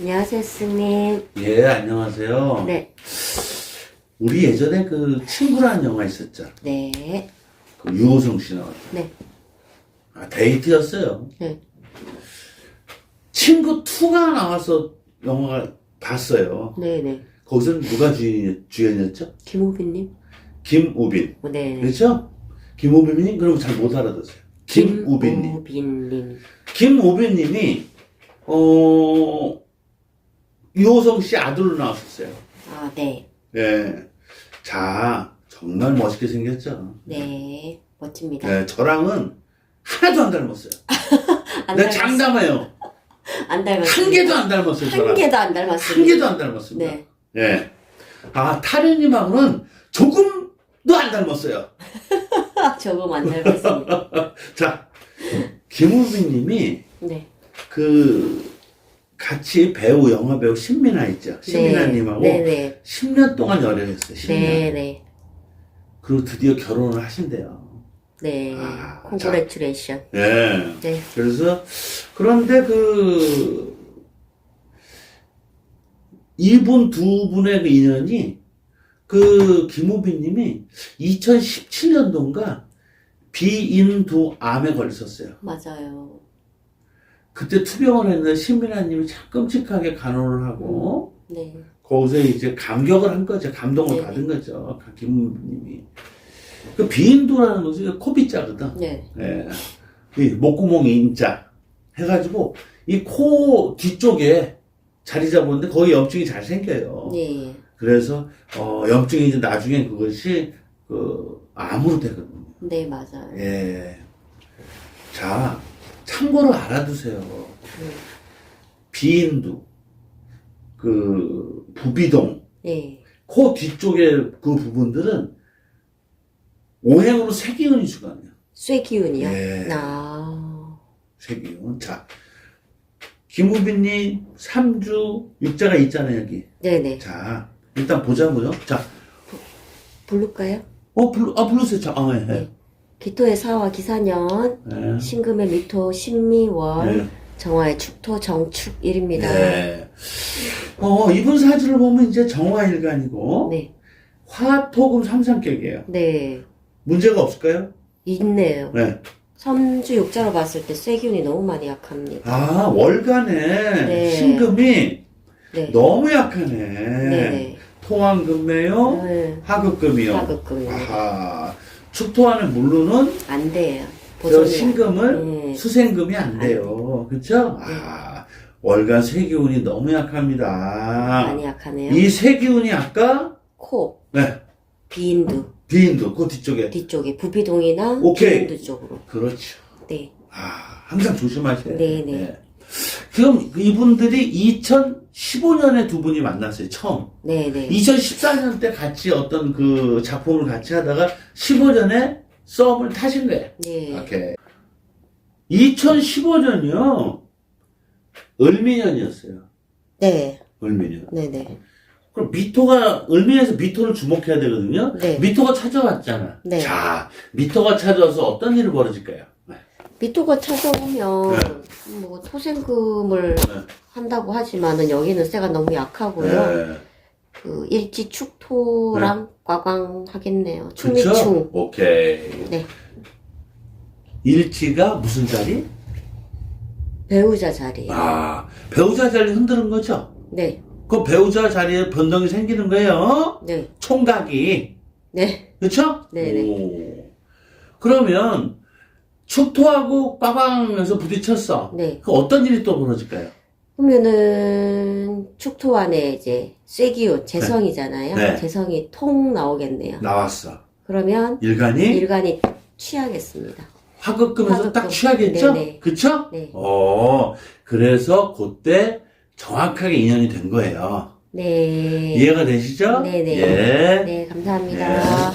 안녕하세요, 스님. 예, 안녕하세요. 네, 우리 예전에 그 친구라는 영화 있었죠. 네, 그 유호성 씨 나왔던. 네, 아, 데이트였어요. 네. 친구 2가 나와서 영화가 봤어요. 네, 네. 거기서는 누가 주연, 주연이었죠? 김우빈님? 김우빈. 어, 네, 네. 그렇죠? 김우빈님? 그럼 잘 못 알아듣어요. 김우빈님. 김우빈님. 김우빈님이, 어, 유호성 씨 아들로 나왔었어요. 아, 네, 예. 자, 정말 멋있게 생겼죠? 네. 멋집니다. 네, 저랑은 하나도 안 닮았어요. 안 내가 닮았- 장담해요. 안 닮았습니다. 한 개도 안 닮았어요, 한 저랑. 개도 안한 닮았습니다. 개도 안 닮았습니다. 네. 예. 아, 타련님하고는 조금도 안 닮았어요. 조금 안 닮았습니다. 자, 김우빈님이 네, 그, 같이 배우, 영화 배우 신민아 있죠? 신민아님하고 네, 네, 10년 동안 열애했어요, 10년. 네, 네, 그리고 드디어 결혼을 하신대요. 네. 아, 콩그레츄레이션. 예. 네, 그래서 그런데 그 이분 두 분의 그 인연이 그 김우빈님이 2017년도인가 비인두암에 걸렸었어요. 맞아요. 그때 투병을 했는데 신민아님이 참 끔찍하게 간호를 하고 네, 거기서 이제 감격을 한 거죠. 감동을 네네. 받은 거죠. 그 김우빈님이. 그 비인두라는 것이 코빗자거든. 네, 예. 이 목구멍이 인자 해가지고 이 코 뒤쪽에 자리 잡았는데 거기 염증이 잘 생겨요. 네. 그래서 어, 염증이 이제 나중에 그것이 그 암으로 되거든요. 네, 맞아요. 예. 자, 참고로 알아두세요. 네, 비인두, 그 부비동, 네. 코 뒤쪽에 그 부분들은 오행으로 세기운이 주거든요. 쇠기운이요? 예. 아, 세기운. 자, 김우빈님 3주 육자가 있잖아요, 여기. 네네. 자, 일단 보자고요. 자, 부를까요? 어, 블루, 아, 블루스, 자, 아, 예, 예. 네. 기토의 사화 기사년, 예. 신금의 미토 신미월, 예. 정화의 축토 정축일입니다. 네. 어, 이분 사주를 보면 이제 정화일간이고, 네. 화토금 삼삼격이에요. 네. 문제가 없을까요? 있네요. 네. 삼주 육자로 봤을 때 쇠기운이 너무 많이 약합니다. 아, 월간에 네. 신금이 네. 너무 약하네. 네네. 토왕금매요, 네. 하급금이요. 하급금입니다. 아하. 축토화는 물론은 안 돼요. 저 신금을 네. 수생금이 안 돼요. 그렇죠? 아, 월간 세기운이 너무 약합니다. 많이 약하네요. 이 세기운이 아까 코, 네, 비인두 비인도 그 뒤쪽에 뒤쪽에 부비동이나 오케이. 비인두 쪽으로. 그렇죠. 네. 아, 항상 조심하셔야 돼요. 네, 네. 그럼 이분들이 2015년에 두 분이 만났어요. 처음. 네네. 2014년 때 같이 어떤 그 작품을 같이 하다가 15년에 썸을 타신 거예요. 네. 오케이. 2015년이요. 을미년이었어요. 네. 을미년. 네네. 그럼 미토가 을미에서 미토를 주목해야 되거든요. 네. 미토가 찾아왔잖아. 네. 자, 미토가 찾아와서 어떤 일이 벌어질까요? 네. 미토가 찾아오면 네. 뭐 토생금을 네. 한다고 하지만은 여기는 쇠가 너무 약하고요. 네. 그 일지 축토랑 꽉광 하겠네요. 그쵸? 충미충. 오케이. 네. 일지가 무슨 자리? 배우자 자리. 아, 배우자 자리 흔드는 거죠? 네. 그 배우자 자리에 변동이 생기는 거예요. 네. 총각이. 네. 그쵸? 네네. 오. 그러면 축토하고 빠방에서 부딪혔어. 네. 그 어떤 일이 또 벌어질까요? 그러면은 축토 안에 이제 쇠기운 재성이잖아요. 네. 재성이 통 나오겠네요. 나왔어. 그러면 일간이 일간이 취하겠습니다. 화급금에서 화급금. 딱 취하겠죠? 네네. 그쵸? 네. 어, 그래서 그때 정확하게 인연이 된 거예요. 네. 이해가 되시죠? 네네. 예. 네, 감사합니다.